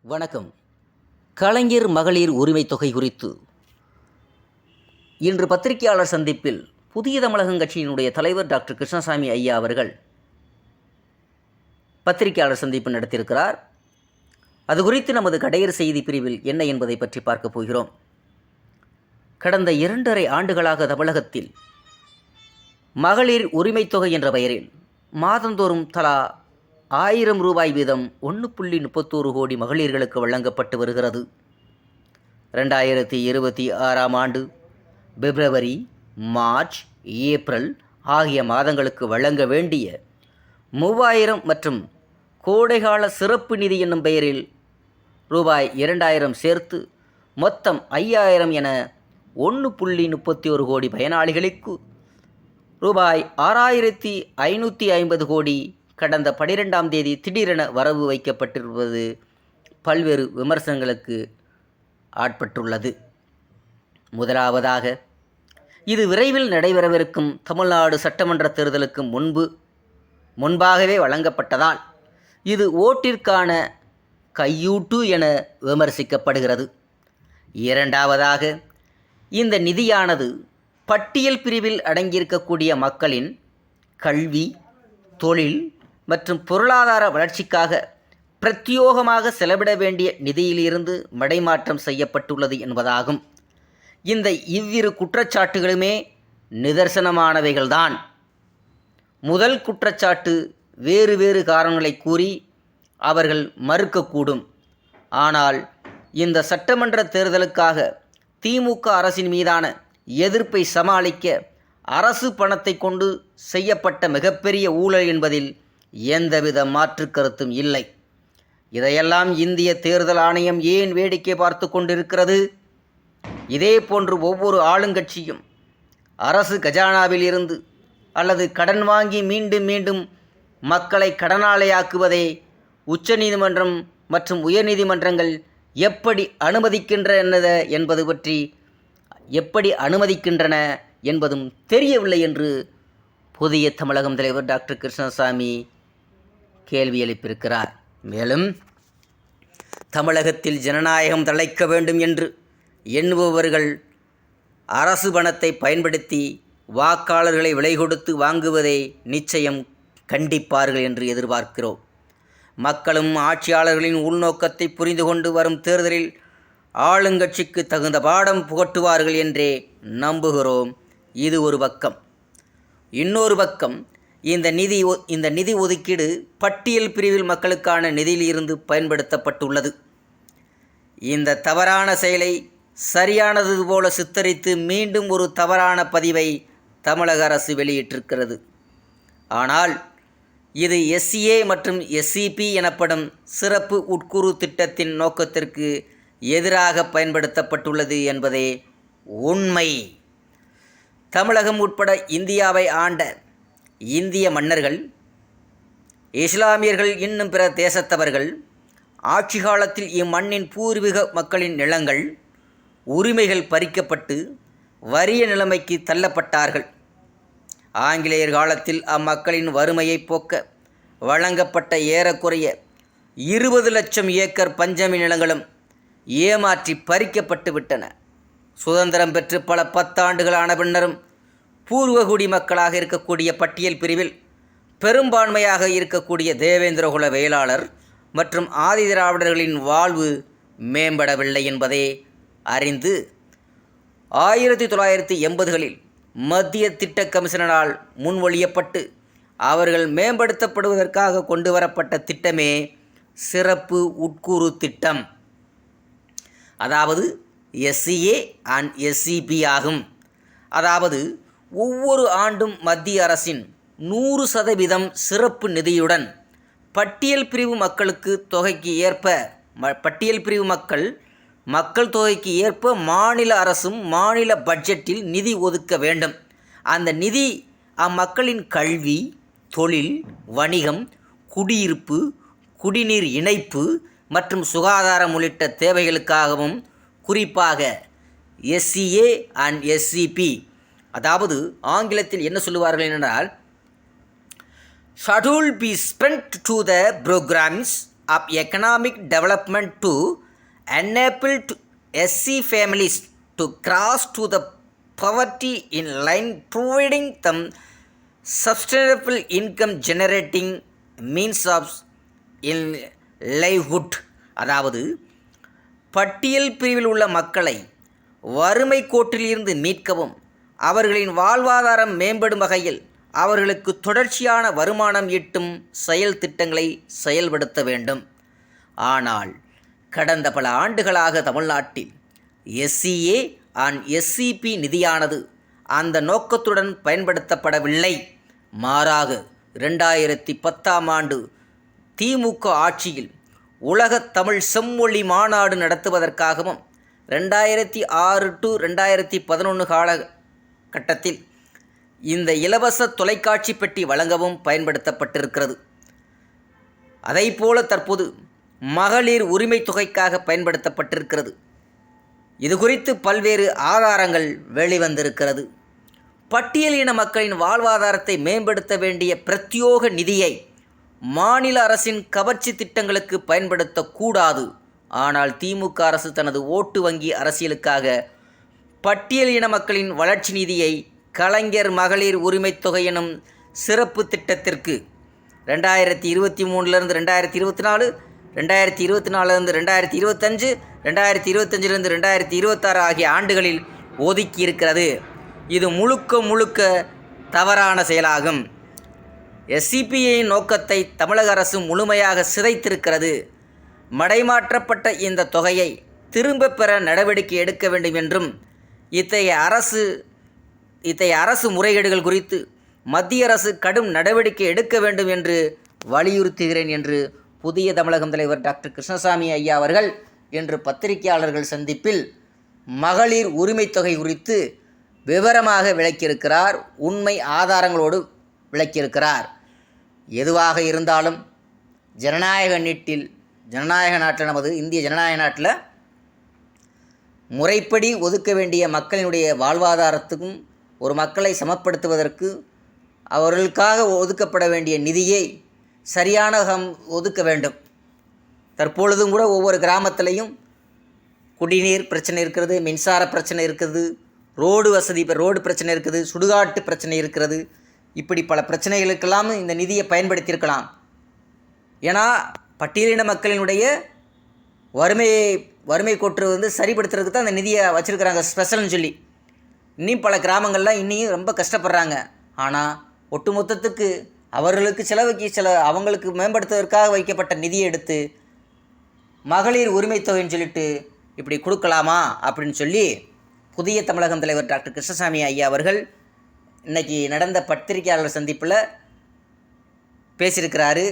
வணக்கம். கலைஞர் மகளிர் உரிமை தொகை குறித்து. இன்று பத்திரிகையாளர் சந்திப்பில் புதிய தமிழகம் கட்சியினுடைய தலைவர் டாக்டர் கிருஷ்ணசாமி ஐயா அவர்கள் பத்திரிகையாளர் சந்திப்பு நடத்தியிருக்கிறார். அது குறித்து நமது கடையர் செய்தி பிரிவில் என்ன என்பதை பற்றி பார்க்கப் போகிறோம். கடந்த இரண்டரை ஆண்டுகளாக தமிழகத்தில் மகளிர் உரிமைத்தொகை என்ற பெயரில் மாதந்தோறும் தலா ஆயிரம் ரூபாய் வீதம் ஒன்று புள்ளி முப்பத்தோரு கோடி மகளிர்களுக்கு வழங்கப்பட்டு வருகிறது. ரெண்டாயிரத்தி இருபத்தி ஆறாம் ஆண்டு பிப்ரவரி மார்ச் ஏப்ரல் ஆகிய மாதங்களுக்கு வழங்க வேண்டிய மூவாயிரம் மற்றும் கோடைகால சிறப்பு நிதி என்னும் பெயரில் ரூபாய் இரண்டாயிரம் சேர்த்து மொத்தம் ஐயாயிரம் என ஒன்று புள்ளி முப்பத்தி ஒரு கோடி பயனாளிகளுக்கு ரூபாய் ஆறாயிரத்தி ஐநூற்றி ஐம்பது கோடி கடந்த பனிரெண்டாம் தேதி திடீரென வரவு வைக்கப்பட்டிருப்பது பல்வேறு விமர்சனங்களுக்கு ஆட்பட்டுள்ளது. முதலாவதாக இது விரைவில் நடைபெறவிருக்கும் தமிழ்நாடு சட்டமன்ற தேர்தலுக்கு முன்பு முன்பாகவே வழங்கப்பட்டதால் இது ஓட்டிற்கான கையூட்டு என விமர்சிக்கப்படுகிறது. இரண்டாவதாக இந்த நிதியானது பட்டியல் பிரிவில் அடங்கியிருக்கக்கூடிய மக்களின் கல்வி தொழில் மற்றும் பொருளாதார வளர்ச்சிக்காக பிரத்யோகமாக செலவிட வேண்டிய நிதியிலிருந்து மடைமாற்றம் செய்யப்பட்டுள்ளது என்பதாகும். இந்த இவ்விரு குற்றச்சாட்டுகளுமே நிதர்சனமானவைகள்தான். முதல் குற்றச்சாட்டு வேறு வேறு காரணங்களை கூறி அவர்கள் மறுக்கக்கூடும். ஆனால் இந்த சட்டமன்ற தேர்தலுக்காக திமுக அரசின் மீதான எதிர்ப்பை சமாளிக்க அரசு பணத்தை கொண்டு செய்யப்பட்ட மிகப்பெரிய ஊழல் என்பதில் எந்தவித மாற்று கருத்தும் இல்லை. இதையெல்லாம் இந்திய தேர்தல் ஆணையம் ஏன் வேடிக்கை பார்த்து கொண்டிருக்கிறது? இதே போன்று ஒவ்வொரு ஆளுங்கட்சியும் அரசு கஜானாவில் இருந்து அல்லது கடன் வாங்கி மீண்டும் மீண்டும் மக்களை கடனாளியாக்குவதை உச்சநீதிமன்றம் மற்றும் உயர்நீதிமன்றங்கள் எப்படி அனுமதிக்கின்றன என்பது பற்றி எப்படி அனுமதிக்கின்றன என்பதும் தெரியவில்லை என்று புதிய தமிழகம் தலைவர் டாக்டர் கிருஷ்ணசாமி கேள்வி எழுப்பியிருக்கிறார். மேலும் தமிழகத்தில் ஜனநாயகம் தழைக்க வேண்டும் என்று எண்ணுபவர்கள் அரசு பணத்தை பயன்படுத்தி வாக்காளர்களை விலை கொடுத்து வாங்குவதை நிச்சயம் கண்டிப்பார்கள் என்று எதிர்பார்க்கிறோம். மக்களும் ஆட்சியாளர்களின் உள்நோக்கத்தை புரிந்து கொண்டு வரும் தேர்தலில் ஆளுங்கட்சிக்கு தகுந்த பாடம் புகட்டுவார்கள் என்றே நம்புகிறோம். இது ஒரு பக்கம். இன்னொரு பக்கம் இந்த நிதி ஒ- இந்த நிதி ஒதுக்கீடு பட்டியல் பிரிவில் மக்களுக்கான நிதியிலிருந்து பயன்படுத்தப்பட்டுள்ளது. இந்த தவறான செயலை சரியானது போல சித்தரித்து மீண்டும் ஒரு தவறான பதிவை தமிழக அரசு வெளியிட்டிருக்கிறது. ஆனால் இது எஸ்சிஏ மற்றும் எஸ்சிபி எனப்படும் சிறப்பு உட்குறு திட்டத்தின் நோக்கத்திற்கு எதிராக பயன்படுத்தப்பட்டுள்ளது என்பதே உண்மை. தமிழகம் உட்பட இந்தியாவை ஆண்ட இந்திய மன்னர்கள் இஸ்லாமியர்கள் இன்னும் பிற தேசத்தவர்கள் ஆட்சி காலத்தில் இம்மண்ணின் பூர்வீக மக்களின் நிலங்கள் உரிமைகள் பறிக்கப்பட்டு வறிய நிலைமைக்கு தள்ளப்பட்டார்கள். ஆங்கிலேயர் காலத்தில் அம்மக்களின் வறுமையை போக்க வழங்கப்பட்ட ஏறக்குறைய இருபது லட்சம் ஏக்கர் பஞ்சமி நிலங்களும் ஏமாற்றி பறிக்கப்பட்டு விட்டன. சுதந்திரம் பெற்று பல பத்தாண்டுகளான பின்னரும் பூர்வகுடி மக்களாக இருக்கக்கூடிய பட்டியல் பிரிவில் பெரும்பான்மையாக இருக்கக்கூடிய தேவேந்திரகுல வேளாளர் மற்றும் ஆதிதிராவிடர்களின் வாழ்வு மேம்படவில்லை என்பதை அறிந்து ஆயிரத்தி தொள்ளாயிரத்தி எண்பதுகளில் மத்திய திட்ட கமிஷனரால் முன்மொழியப்பட்டு அவர்கள் மேம்படுத்தப்படுவதற்காக கொண்டு வரப்பட்ட திட்டமே சிறப்பு உட்கூறு திட்டம். அதாவது எஸ்சிஏ அண்ட் எஸ்சிபி ஆகும். அதாவது ஒவ்வொரு ஆண்டும் மத்திய அரசின் நூறு சதவீதம் சிறப்பு நிதியுடன் பட்டியல் பிரிவு மக்களுக்கு தொகைக்கு ஏற்ப ம பட்டியல் பிரிவு மக்கள் மக்கள் தொகைக்கு ஏற்ப மாநில அரசும் மாநில பட்ஜெட்டில் நிதி ஒதுக்க வேண்டும். அந்த நிதி அம்மக்களின் கல்வி தொழில் வணிகம் குடியிருப்பு குடிநீர் இணைப்பு மற்றும் சுகாதாரம் உள்ளிட்ட தேவைகளுக்காகவும் குறிப்பாக எஸ்சிஏ அண்ட் எஸ்சிபி அதாவது ஆங்கிலத்தில் என்ன சொல்லுவார்கள் என்றால் schedule be spend to the programmes of economic development to enable to SC families to cross to the poverty in line providing them sustainable income generating means of in livelihood அதாவது பட்டியல் பிரிவில் உள்ள மக்களை வறுமை கோட்டிலிருந்து மீட்கவும் அவர்களின் வாழ்வாதாரம் மேம்படும் வகையில் அவர்களுக்கு தொடர்ச்சியான வருமானம் ஈட்டும் செயல் திட்டங்களை செயல்படுத்த வேண்டும். ஆனால் கடந்த பல ஆண்டுகளாக தமிழ்நாட்டில் எஸ்சிஏ அண்ட் எஸ்சிபி நிதியானது அந்த நோக்கத்துடன் பயன்படுத்தப்படவில்லை. மாறாக ரெண்டாயிரத்தி பத்தாம் ஆண்டு திமுக ஆட்சியில் உலகத் தமிழ் செம்மொழி மாநாடு நடத்துவதற்காகவும் ரெண்டாயிரத்தி ஆறு டு ரெண்டாயிரத்தி பதினொன்று கால கட்டத்தில் இந்த இலவச தொலைக்காட்சி பெட்டி வழங்கவும் பயன்படுத்தப்பட்டிருக்கிறது. அதைப்போல தற்போது மகளிர் உரிமை தொகைக்காக பயன்படுத்தப்பட்டிருக்கிறது. இது குறித்து பல்வேறு ஆதாரங்கள் வெளிவந்திருக்கிறது. பட்டியலின மக்களின் வாழ்வாதாரத்தை மேம்படுத்த வேண்டிய பிரத்யோக நிதியை மாநில அரசின் கவர்ச்சி திட்டங்களுக்கு பயன்படுத்தக்கூடாது. ஆனால் திமுக அரசு தனது ஓட்டு வங்கி அரசியலுக்காக பட்டியலின மக்களின் வளர்ச்சி நிதியை கலைஞர் மகளிர் உரிமைத் தொகை எனும் சிறப்பு திட்டத்திற்கு ரெண்டாயிரத்தி இருபத்தி மூணுலேருந்து ரெண்டாயிரத்தி இருபத்தி நாலு ரெண்டாயிரத்தி இருபத்தி நாலுலேருந்து ரெண்டாயிரத்தி இருபத்தஞ்சு ரெண்டாயிரத்தி இருபத்தஞ்சிலேருந்து ரெண்டாயிரத்தி இருபத்தாறு ஆகிய ஆண்டுகளில் ஒதுக்கி இருக்கிறது இது முழுக்க முழுக்க தவறான செயலாகும். எஸ்சிபிஐயின் நோக்கத்தை தமிழக அரசு முழுமையாக சிதைத்திருக்கிறது. மடைமாற்றப்பட்ட இந்த தொகையை திரும்ப பெற நடவடிக்கை எடுக்க வேண்டும் என்றும் இத்தகைய அரசு இத்தகைய அரசு முறைகேடுகள் குறித்து மத்திய அரசு கடும் நடவடிக்கை எடுக்க வேண்டும் என்று வலியுறுத்துகிறேன் என்று புதிய தமிழகம் தலைவர் டாக்டர் கிருஷ்ணசாமி ஐயா அவர்கள் இன்று பத்திரிகையாளர்கள் சந்திப்பில் மகளிர் உரிமைத் தொகை குறித்து விவரமாக விளக்கியிருக்கிறார் உண்மை ஆதாரங்களோடு விளக்கியிருக்கிறார். எதுவாக இருந்தாலும் ஜனநாயக நீட்டில் ஜனநாயக நாட்டில் நமது இந்திய ஜனநாயக நாட்டில் முறைப்படி ஒதுக்க வேண்டிய மக்களினுடைய வாழ்வாதாரத்துக்கும் ஒரு மக்களை சமப்படுத்துவதற்கு அவர்களுக்காக ஒதுக்கப்பட வேண்டிய நிதியை சரியான ஒதுக்க வேண்டும். தற்பொழுதும் கூட ஒவ்வொரு கிராமத்திலையும் குடிநீர் பிரச்சனை இருக்கிறது மின்சார பிரச்சனை இருக்குது ரோடு வசதி இப்போ ரோடு பிரச்சனை இருக்குது சுடுகாட்டு பிரச்சனை இருக்கிறது. இப்படி பல பிரச்சனைகளுக்கெல்லாம் இந்த நிதியை பயன்படுத்தியிருக்கலாம். ஏன்னா பட்டியலின மக்களினுடைய வறுமையை வறுமை கோட்டு வந்து சரிப்படுத்துறதுக்கு தான் அந்த நிதியை வச்சுருக்கிறாங்க ஸ்பெஷல்னு சொல்லி. இன்னும் பல கிராமங்கள்லாம் இன்னியும் ரொம்ப கஷ்டப்படுறாங்க. ஆனால் ஒட்டுமொத்தத்துக்கு அவர்களுக்கு செலவுக்கு சில அவங்களுக்கு மேம்படுத்துவதற்காக வைக்கப்பட்ட நிதியை எடுத்து மகளிர் உரிமை தொகைன்னு சொல்லிட்டு இப்படி கொடுக்கலாமா அப்படின்னு சொல்லி புதிய தமிழகம் தலைவர் டாக்டர் கிருஷ்ணசாமி ஐயா அவர்கள் இன்னைக்கு நடந்த பத்திரிகையாளர் சந்திப்பில் பேசியிருக்கிறாரு.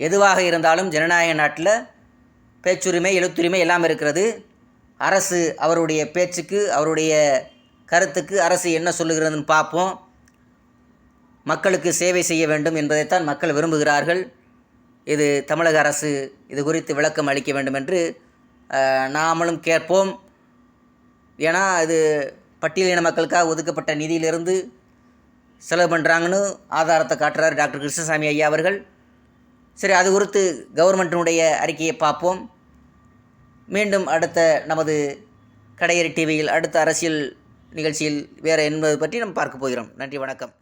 எதுவாக இருந்தாலும் ஜனநாயக நாட்டில் பேச்சுரிமை எழுத்துரிமை எல்லாம் இருக்கிறது. அரசு அவருடைய பேச்சுக்கு அவருடைய கருத்துக்கு அரசு என்ன சொல்லுகிறதுன்னு பார்ப்போம். மக்களுக்கு சேவை செய்ய வேண்டும் என்பதைத்தான் மக்கள் விரும்புகிறார்கள். இது தமிழக அரசு இது குறித்து விளக்கம் அளிக்க வேண்டும் என்று நாமளும் கேட்போம். ஏன்னா இது பட்டியலின மக்களுக்காக ஒதுக்கப்பட்ட நிதியிலிருந்து செலவு பண்ணுறாங்கன்னு ஆதாரத்தை காட்டுறார் டாக்டர் கிருஷ்ணசாமி ஐயா அவர்கள். சரி அது குறித்து கவர்மெண்ட்டினுடைய அறிக்கையை பார்ப்போம். மீண்டும் அடுத்த நமது கடையறி டிவியில் அடுத்த அரசியல் நிகழ்ச்சியில் வேறு என்பது பற்றி நாம் பார்க்க போகிறோம். நன்றி வணக்கம்.